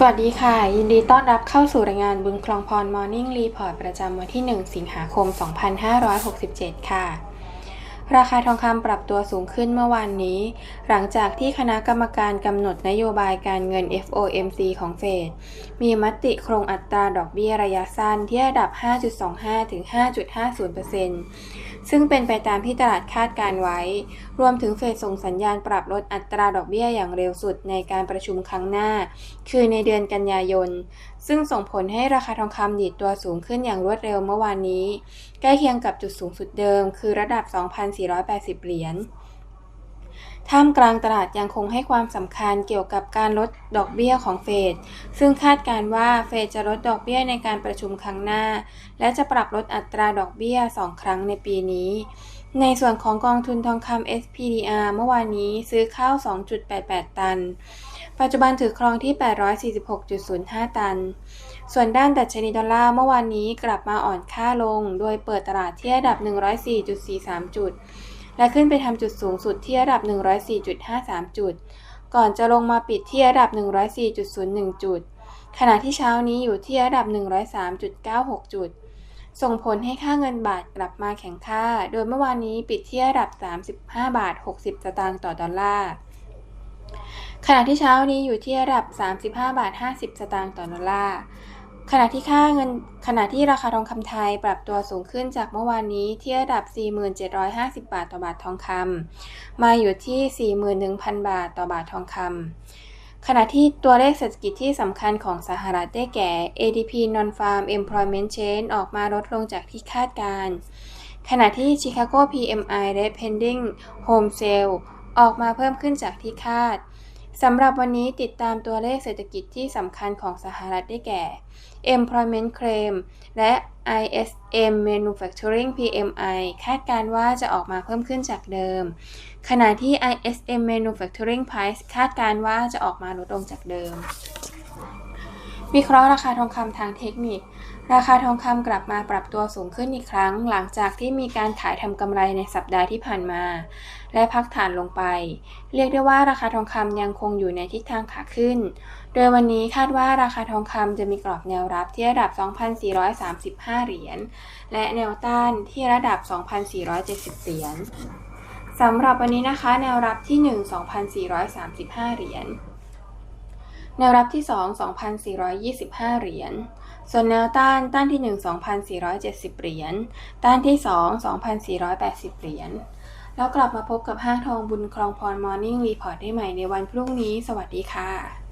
สวัสดีค่ะ ยินดีต้อนรับเข้าสู่รายงานบึงคลองพรมอร์นิ่งรีพอร์ตประจำวันที่ 1 สิงหาคม 2567 ค่ะ ราคาทองคำปรับตัวสูงขึ้นเมื่อวานนี้ หลังจากที่คณะกรรมการกำหนดนโยบายการเงิน FOMC ของเฟดมีมติโครงอัตราดอกเบี้ยระยะสั้นที่ระดับ 5.25 ถึง 5.50%ซึ่งเป็นไปตามที่ตลาดคาดการไว้ รวมถึงเฟดส่งสัญญาณปรับลดอัตราดอกเบี้ยอย่างเร็วสุดในการประชุมครั้งหน้า คือในเดือนกันยายน ซึ่งส่งผลให้ราคาทองคำดีดตัวสูงขึ้นอย่างรวดเร็วเมื่อวานนี้ ใกล้เคียงกับจุดสูงสุดเดิม คือระดับ2,400 1,480 เหรียญท่ามกลางตลาดยังคงให้ความสำคัญเกี่ยวกับการลดดอกเบี้ยของเฟด ซึ่งคาดการว่าเฟดจะลดดอกเบี้ยในการประชุมครั้งหน้า และจะปรับลดอัตราดอกเบี้ย 2 ครั้งในปีนี้ ในส่วนของกองทุนทองคำ SPDR เมื่อวานนี้ซื้อเข้า 2.88 ตัน ปัจจุบันถือครองที่ 846.05 ตัน ส่วนด้านดัชนีดอลลาร์เมื่อวานนี้กลับมาอ่อนค่าลง โดยเปิดตลาดที่ระดับ 104.43 จุด และขึ้นไปทำจุดสูงสุดที่ระดับ 104.53 จุด ก่อนจะลงมาปิดที่ระดับ 104.01 จุด ขณะที่เช้านี้อยู่ที่ระดับ 103.96 จุดส่งผลให้ค่าเงินบาทกลับมาแข็งค่า โดยเมื่อวานนี้ปิดที่ระดับ 35 บาท 60 สตางค์ต่อดอลลาร์ ขณะที่เช้านี้อยู่ที่ระดับ 35 บาท 50 สตางค์ต่อดอลลาร์ ขณะที่ค่าเงินขณะที่ราคาทองคำไทยปรับตัวสูงขึ้นจากเมื่อวานนี้ที่ระดับ 4750 บาทต่อบาททองคำมาอยู่ที่ 41,000 บาทต่อบาททองคำขณะที่ตัวเลขเศรษฐกิจที่สำคัญของสหรัฐได้แก่ ADP Non-Farm Employment Change ออกมาลดลงจากที่คาดการณ์ขณะที่ Chicago PMI และ Pending Home Sale ออกมาเพิ่มขึ้นจากที่คาดสำหรับวันนี้ติดตามตัวเลขเศรษฐกิจที่สำคัญของสหรัฐได้แก่ Employment Claim และ ISM Manufacturing PMI คาดการว่าจะออกมาเพิ่มขึ้นจากเดิม ขณะที่ ISM Manufacturing Price คาดการว่าจะออกมาลดลงจากเดิม วิเคราะห์ราคาทองคำทางเทคนิค ราคาทองคำกลับมาปรับตัวสูงขึ้นอีกครั้ง หลังจากที่มีการขายทำกำไรในสัปดาห์ที่ผ่านมา และพักฐานลงไป เรียกได้ว่าราคาทองคำยังคงอยู่ในทิศทางขาขึ้น โดยวันนี้คาดว่าราคาทองคำจะมีกรอบแนวรับที่ระดับ 2,435 เหรียญ และแนวต้านที่ระดับ 2,470 เหรียญสำหรับวันนี้นะคะ แนวรับที่ 1 2,435 เหรียญ แนวรับที่ 2 2,425 เหรียญ ส่วนแนวต้าน ต้านที่ 1 2,470 เหรียญ ต้านที่ 2 2,480 เหรียญ แล้วกลับมาพบกับห้างทองบุญคลองพรมอร์นิ่งรีพอร์ตได้ใหม่ในวันพรุ่งนี้ สวัสดีค่ะ